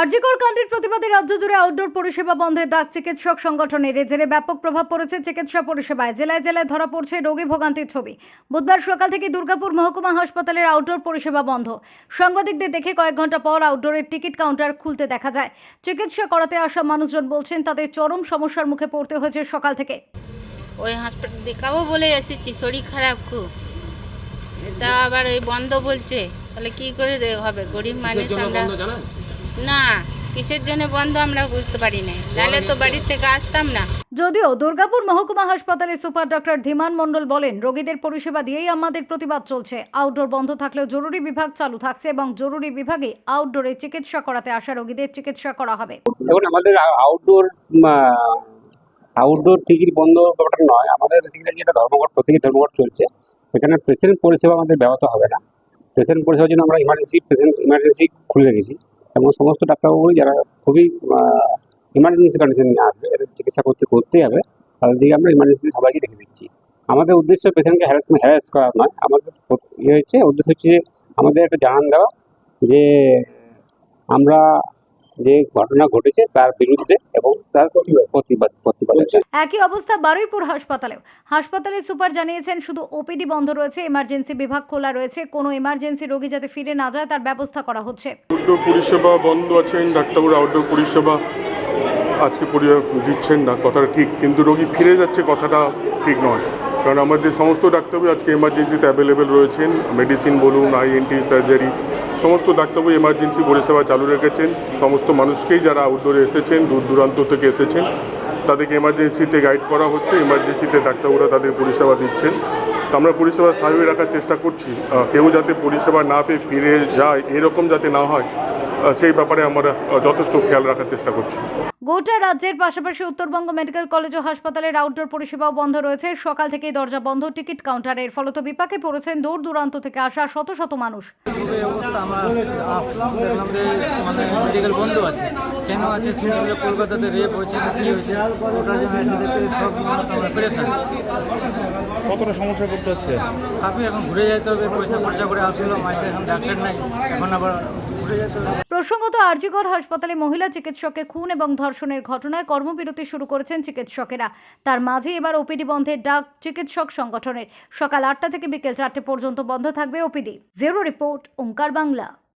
আরজিকর কাণ্ডের প্রতিবাদে রাজ্য জুড়ে আউটডোর পরিষেবা বন্ধের ডাক চিকিৎসক সংগঠনের জেরে ব্যাপক প্রভাব পড়েছে চিকিৎসা পরিষেবায়। জেলায় জেলায় ধরা পড়ছে রোগী ভোগান্তির ছবি। বুধবার সকাল থেকে দুর্গাপুর মহকুমা হাসপাতালের আউটডোর পরিষেবা বন্ধ। সাংবাদিকদের দেখে কয়েক ঘণ্টা পর আউটডোরের টিকিট কাউন্টার খুলতে দেখা যায়। চিকিৎসা করাতে আসা মানুষজন বলছেন তাদের চরম সমস্যার মুখে পড়তে হয়েছে সকাল থেকে। ওই হাসপাতাল দেখাবো বলে এসেছি শরীর খারাপ খুব। তা আবার ওই বন্ধ বলছে। তাহলে কি করে হবে? গরিব মানুষ আমরা না কিসের জন্য বন্ধ আমরা বুঝতে পারি না নাহলে তো বাড়ির থেকে আসতাম না। যদিও দুর্গাপুর মহকুমা হাসপাতালে সুপার ডক্টর ধীমান মণ্ডল বলেন রোগীদের পরিষেবা দিয়েই আমাদের প্রতিবাদ চলছে। আউটডোর বন্ধ থাকলেও জরুরি বিভাগ চালু থাকছে এবং জরুরি বিভাগে আউটডোরে চিকিৎসা করাতে আসা রোগীদের চিকিৎসা করা হবে। দেখুন আমাদের আউটডোর আউটডোর টিকিট বন্ধ ব্যাপারটা নয়। আমাদের বেসিক্যালি যেটা ধর্মঘট প্রত্যেকই ধর্মঘট চলছে। সেখানে পেশেন্ট পরিষেবা আমাদের ব্যাহত হবে না। পেশেন্ট পরিষেবার জন্য আমরা ইমার্জেন্সি পেশেন্ট ইমার্জেন্সি খুলে রেখেছি এবং সমস্ত ডাক্তারবাবুই যারা খুবই ইমার্জেন্সি কন্ডিশন আসবে, এদের চিকিৎসা করতে, করতেই হবে, তাদের দিকে আমরা ইমার্জেন্সি সবাইকে দেখে দিচ্ছি। আমাদের উদ্দেশ্য পেশেন্টকে হ্যারাসমেন্ট হ্যারাস করা নয় আমাদের ইয়ে হচ্ছে, উদ্দেশ্য হচ্ছে আমাদের একটা জানান দেওয়া যে আমরা যে ঘটনা ঘটেছে তার বিরুদ্ধে এবং তার প্রতিবাদ প্রতিবাদ একই অবস্থা বারুইপুর হাসপাতালেও। হাসপাতালের সুপার জানিয়েছেন শুধু ওপিডি বন্ধ রয়েছে এমার্জেন্সি বিভাগ খোলা রয়েছে কোনো এমার্জেন্সি রোগী যাতে ফিরে না যায় তার ব্যবস্থা করা হচ্ছে। আউটডোর পরিষেবা বন্ধ আছেন ডাক্তারবাবুর আউটডোর পরিষেবা আজকে দিচ্ছেন না কথাটা ঠিক। কিন্তু রোগী ফিরে যাচ্ছে কথাটা ঠিক নয়। কারণ আমাদের সমস্ত ডাক্তারবাবু আজকে এমার্জেন্সিতে অ্যাভেলেবেল রয়েছেন। মেডিসিন বলুন আইএনটি সার্জারি সমস্ত ডাক্তারবাবু এমার্জেন্সি পরিষেবা চালু রেখেছেন। সমস্ত মানুষকেই যারা আউটডোরে এসেছেন দূর দূরান্ত থেকে এসেছেন, তাদেরকে এমার্জেন্সিতে গাইড করা হচ্ছে। এমার্জেন্সিতে ডাক্তারবাবুরা তাদের পরিষেবা দিচ্ছেন। আমরা পরিষেবা স্বাভাবিক রাখার চেষ্টা করছি। কেউ যাতে পরিষেবা না পেয়ে ফিরে যায়, এরকম যাতে না হয় সেই ব্যাপারে আমরা যথেষ্ট খেয়াল রাখার চেষ্টা করছি। গোটা রাজ্যের পাশাপাশি উত্তরবঙ্গ মেডিকেল কলেজ ও হাসপাতালের আউটডোর পরিষেবাও বন্ধ রয়েছে। সকাল থেকেই দরজা বন্ধ টিকিট কাউন্টারের ফলত বিপাকে পড়েছেন দূর দূরান্ত থেকে আসা শত শত মানুষ। খুবই অবস্থা আমরা আসলাম দেখলাম যে মানে মেডিকেল বন্ধ আছে। কেন আছে কলকাতাতে রেপ হয়েছে না হয়েছে ওটার জন্য এসে দেখতে সব মানুষ আমরা পেরেছেন কতটা সমস্যা করতে হচ্ছে? কাফি এখন ঘুরে যেতে হবে পয়সা খরচা করে এখন ডাক্তার নাই এখন আবার প্রসঙ্গত আরজিকর হাসপাতালে মহিলা চিকিৎসককে খুন এবং ধর্ষণের ঘটনায় কর্মবিরতি শুরু করেছেন চিকিৎসকেরা। তার মাঝে এবার ওপিডি বন্ধের ডাক চিকিৎসক সংগঠনের। সকাল আটটা থেকে বিকেল চারটে পর্যন্ত বন্ধ থাকবে OPD. Bureau report, Omkar Bangla.